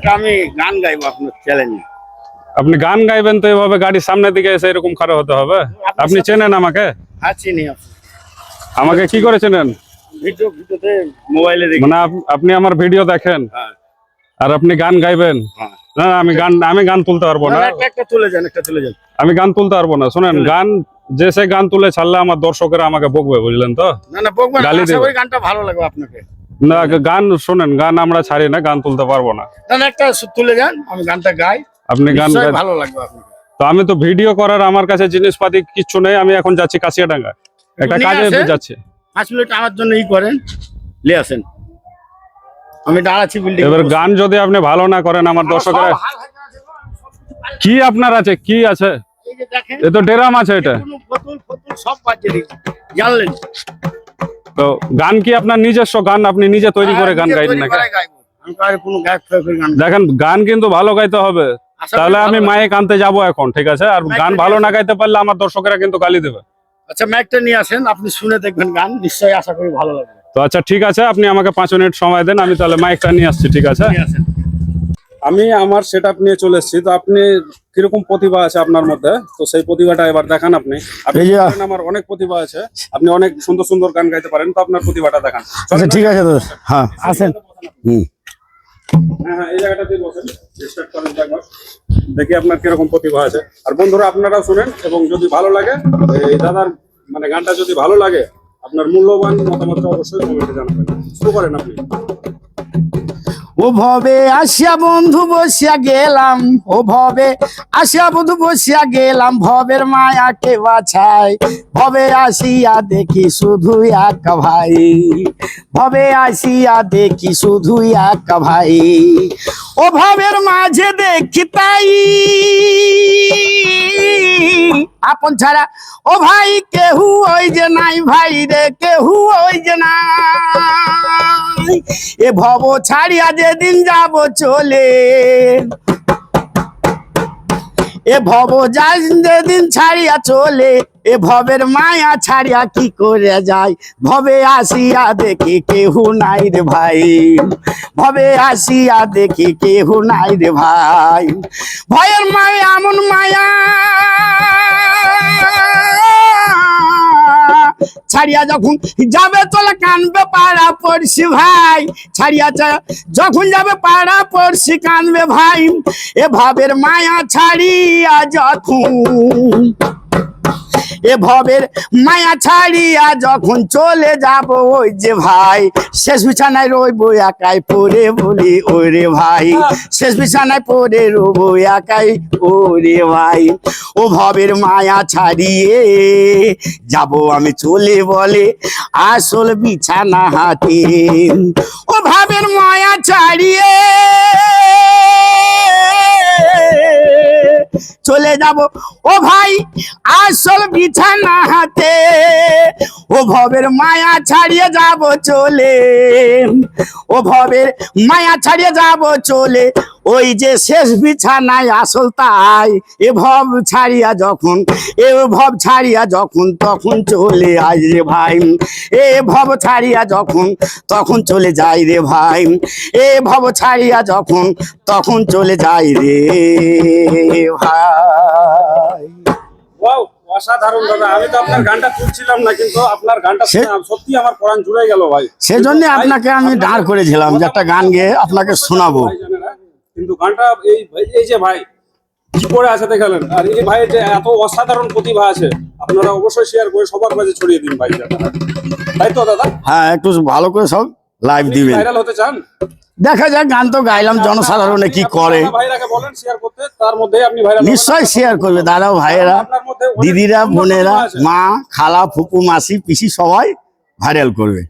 একটা আমি গান গাইবো আপনার চ্যালেঞ্জে আপনি গান গাইবেন তো এভাবে গাড়ির সামনের দিকে এসে এরকম খারাপ হতে হবে? আপনি চেনেন আমাকে? হ্যাঁ চিনি আমাকে কি করে চেনেন? ভিডিও ভিডিওতে মোবাইলে দেখি। মানে আপনি আমার ভিডিও দেখেন। হ্যাঁ। আর আপনি গান গাইবেন? হ্যাঁ। না আমি গান আমি গান তুলতে পারব না, একটা তুলে যান একটা তুলে যান। আমি গান তুলতে পারব না। শোনেন গান যে সে গান তুলে ছাড়লে আমার দর্শকেরা আমাকে বকবে বুঝলেন তো? না না বকবেন গালি দেবে। করি গানটা ভালো লাগবে আপনাকে। না গান শোনেন গান আমরা ছাড়ি না গান তুলতে পারব না। একটা তুলে যান আমি গানটা গাই। আপনি গান গাই- ভালো লাগবে তো আমি তো ভিডিও করার আমার কাছে জিনিসপাতি কিচ্ছু নেই আমি এখন যাচ্ছি কাশিয়াডাঙ্গা একটা কাজে। যাচ্ছি। পাঁচ মিনিট আমার জন্য ই করেন নিয়ে আসেন। আমি দাঁড়াচ্ছি বিল্ডিং এবার গান যদি আপনি ভালো না করেন আমার দর্শকেরা কি আপনার আছে? কি আছে? এই যে দেখেন এ তো ডেরাম আছে এটা। বোতল ফতুল সব বাজে দিই জানলেন? তো গান কি আপনার নিজস্ব গান? আপনি নিজে তৈরি করে গান গাইবেন নাকি? দেখেন গান কিন্তু ভালো গাইতে হবে। তাহলে আমি মায়ে মাইক আনতে যাব এখন ঠিক আছে? আর গান ভালো না গাইতে পারলে আমার দর্শকেরা কিন্তু গালি দেবে। আচ্ছা মাইকটা নিয়ে আসেন আপনি শুনে দেখবেন গান নিশ্চয়ই আশা করি ভালো লাগবে। তো আচ্ছা ঠিক আছে আপনি আমাকে পাঁচ মিনিট সময় দেন আমি তাহলে মাইকটা নিয়ে আসছি ঠিক আছে? আমি আমার সেট আপ নিয়ে চলে এসেছি। তো আপনি কীরকম প্রতিভা আছে আপনার মধ্যে? তো সেই প্রতিভাটা এবার দেখান আপনি। আপনি আমার অনেক প্রতিভা আছে। আপনি অনেক সুন্দর সুন্দর গান গাইতে পারেন তো আপনার প্রতিভাটা দেখান। আচ্ছা ঠিক আছে দাদা। হ্যাঁ। আসেন। হুম। হ্যাঁ হ্যাঁ দেখি আপনার কীরকম প্রতিভা আছে। আর বন্ধুরা আপনারাও শুনেন এবং যদি ভালো লাগে এই দাদার মানে গানটা যদি ভালো লাগে আপনার মূল্যবান মতামতটা অবশ্যই কমেন্টে জানাবেন। শুরু করেন আপনি। ও ভবে আসিয়া বন্ধু বসিয়া গেলাম ও ভবে আসিয়া বন্ধু বসিয়া গেলাম, ভবের মায়াকে বাছাই ভবে আসিয়া দেখি শুধু এক ভাই। ভবে আসিয়া দেখি শুধু এক ভাই। ও ভবের মাঝে দেখি তাই। আপন ছাড়া, ও ভাই কেহু ওই যে নাই, ভাই রে কেহু ওই যে নাই। এ ভব ছাড়িয়া যেদিন যাব চলে। এ ভব যাই যেদিন ছাড়িয়া চলে, এ ভবের মায়া ছাড়িয়া কি করে যায় ভবে আসিয়া দেখি কেহু নাই রে ভাই। ভবে আসিয়া দেখি কেহু নাই রে ভাই। ভয়ের মায়া, এমন মায়া। ছাড়িয়া যখন যাবে চলে কানবে পাড়া পড়ছি ভাই। ছাড়িয়া যখন যাবে পাড়া পড়ছি কানবে ভাই। এ ভাবের মায়া ছাড়িয়া যখন এ ভবের মায়া ছাড়িয়া যখন চলে যাব, ওই যে ভাই। শেষ বিছানায় রইব একাই, পড়ে বলি, ওরে ভাই। শেষ বিছানায় পড়ে রইব একাই, ওরে ভাই। ও ভবের মায়া ছাড়িয়ে যাব আমি চলে বলে আসল বিছানা হাতে। ও ভাবের মায়া ছাড়িয়ে চলে যাব। ও ভাই, আসল বিছানা হাতে, ও ভবের মায়া ছাড়িয়ে যাব চলে। ও ভবের মায়া ছাড়িয়ে যাব চলে। ওই যে শেষ বিছানায় আসল তাই এ ভব ছাড়িয়া যখন এ ভব ছাড়িয়া যখন তখন চলে আয় রে ভাই। এ ভব ছাড়িয়া যখন তখন চলে যাই রে ভাই। এ ভব ছাড়িয়া যখন তখন চলে যাই রে ভাই। অসাধারণ দাদা। আমি তো আপনার গানটা তুলছিলাম না কিন্তু আপনার গানটা সত্যি আমার পরাণ জুড়ে গেল ভাই। সেজন্য আপনাকে আমি দাঁড় করেছিলাম যে একটা গান গেয়ে আপনাকে শোনাবো। কিন্তু গানটা এই এই যে ভাই কি করে আছে দেখালেন। আর এই ভাইয়ের যে এত অসাধারণ প্রতিভা আছে আপনারা অবশ্যই শেয়ার করে সবার মাঝে ছড়িয়ে দিন ভাই তাই তো দাদা? হ্যাঁ একটু ভালো করে সব লাইভ দিবেন। ভাইরাল হতে চান দেখা যাক গান তো গাইলাম জনসাধারণে কি করে। ভাইরাকে বলেন শেয়ার করতে তার মধ্যে আপনি ভাইরাল নিশ্চয় শেয়ার করবে দাদাও ভাইয়েরা দিদিরা বোনেরা মা খালা ফুপু মাসি পিসি সবাই ভাইরাল করবে।